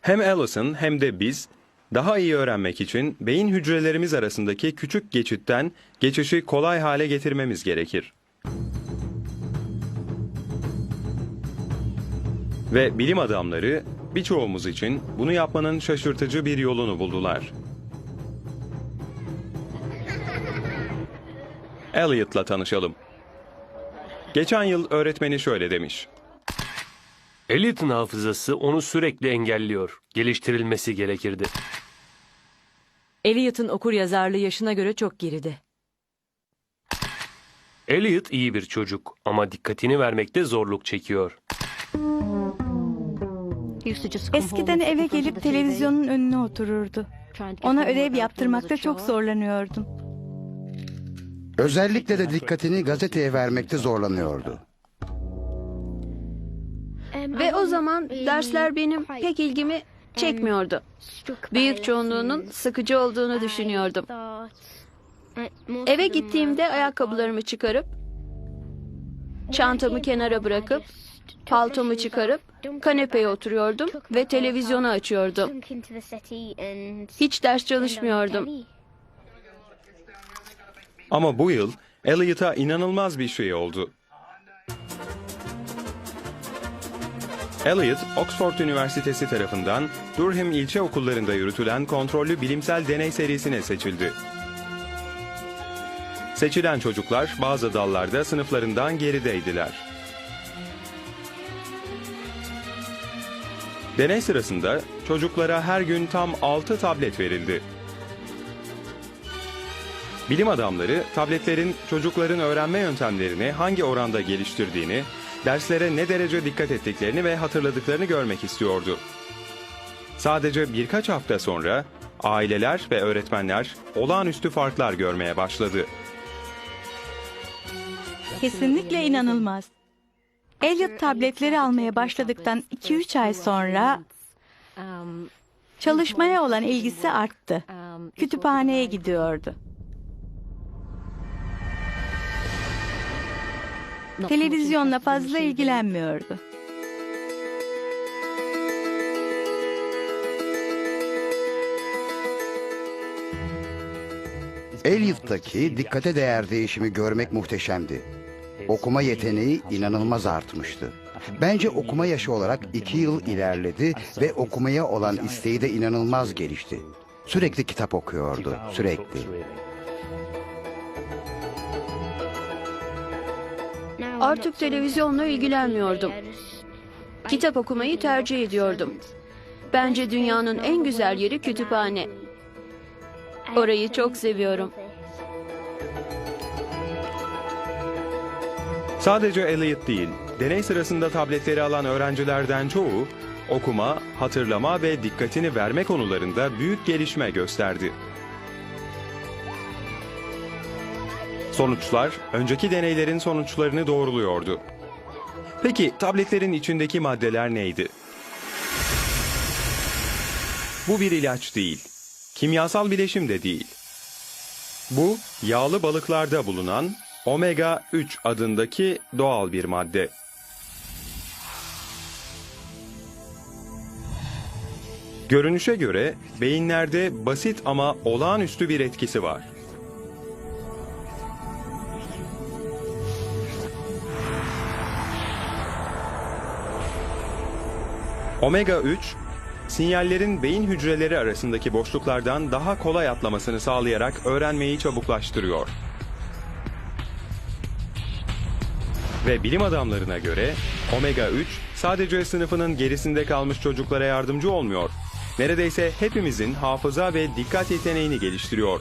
Hem Allison hem de biz daha iyi öğrenmek için beyin hücrelerimiz arasındaki küçük geçitten geçişi kolay hale getirmemiz gerekir. Ve bilim adamları birçoğumuz için bunu yapmanın şaşırtıcı bir yolunu buldular. Elliot'la tanışalım. Geçen yıl öğretmeni şöyle demiş. Elliot'ın hafızası onu sürekli engelliyor. Geliştirilmesi gerekirdi. Elliot'ın okur yazarlığı yaşına göre çok geride. Elliot iyi bir çocuk ama dikkatini vermekte zorluk çekiyor. Eskiden eve gelip televizyonun önüne otururdu. Ona ödev yaptırmakta çok zorlanıyordum. Özellikle de dikkatini gazeteye vermekte zorlanıyordu. Ve o zaman dersler benim pek ilgimi çekmiyordu. Büyük çoğunluğunun sıkıcı olduğunu düşünüyordum. Eve gittiğimde ayakkabılarımı çıkarıp, çantamı kenara bırakıp, paltomu çıkarıp kanepeye oturuyordum ve televizyonu açıyordum. Hiç ders çalışmıyordum. Ama bu yıl Elliot'a inanılmaz bir şey oldu. Elliot, Oxford Üniversitesi tarafından Durham ilçe okullarında yürütülen kontrollü bilimsel deney serisine seçildi. Seçilen çocuklar bazı dallarda sınıflarından gerideydiler. Deney sırasında çocuklara her gün tam 6 tablet verildi. Bilim adamları tabletlerin çocukların öğrenme yöntemlerini hangi oranda geliştirdiğini, derslere ne derece dikkat ettiklerini ve hatırladıklarını görmek istiyordu. Sadece birkaç hafta sonra aileler ve öğretmenler olağanüstü farklar görmeye başladı. Kesinlikle inanılmaz. Elliot tabletleri almaya başladıktan 2-3 ay sonra çalışmaya olan ilgisi arttı. Kütüphaneye gidiyordu. Televizyonla fazla ilgilenmiyordu. Elliot'taki dikkate değer değişimi görmek muhteşemdi. Okuma yeteneği inanılmaz artmıştı. Bence okuma yaşı olarak iki yıl ilerledi ve okumaya olan isteği de inanılmaz gelişti. Sürekli kitap okuyordu, sürekli. Artık televizyonla ilgilenmiyordum. Kitap okumayı tercih ediyordum. Bence dünyanın en güzel yeri kütüphane. Orayı çok seviyorum. Sadece Elliot değil, deney sırasında tabletleri alan öğrencilerden çoğu okuma, hatırlama ve dikkatini verme konularında büyük gelişme gösterdi. Sonuçlar önceki deneylerin sonuçlarını doğruluyordu. Peki tabletlerin içindeki maddeler neydi? Bu bir ilaç değil. Kimyasal bileşim de değil. Bu yağlı balıklarda bulunan omega 3 adındaki doğal bir madde. Görünüşe göre beyinlerde basit ama olağanüstü bir etkisi var. Omega 3, sinyallerin beyin hücreleri arasındaki boşluklardan daha kolay atlamasını sağlayarak öğrenmeyi çabuklaştırıyor. Ve bilim adamlarına göre omega 3 sadece sınıfının gerisinde kalmış çocuklara yardımcı olmuyor. Neredeyse hepimizin hafıza ve dikkat yeteneğini geliştiriyor.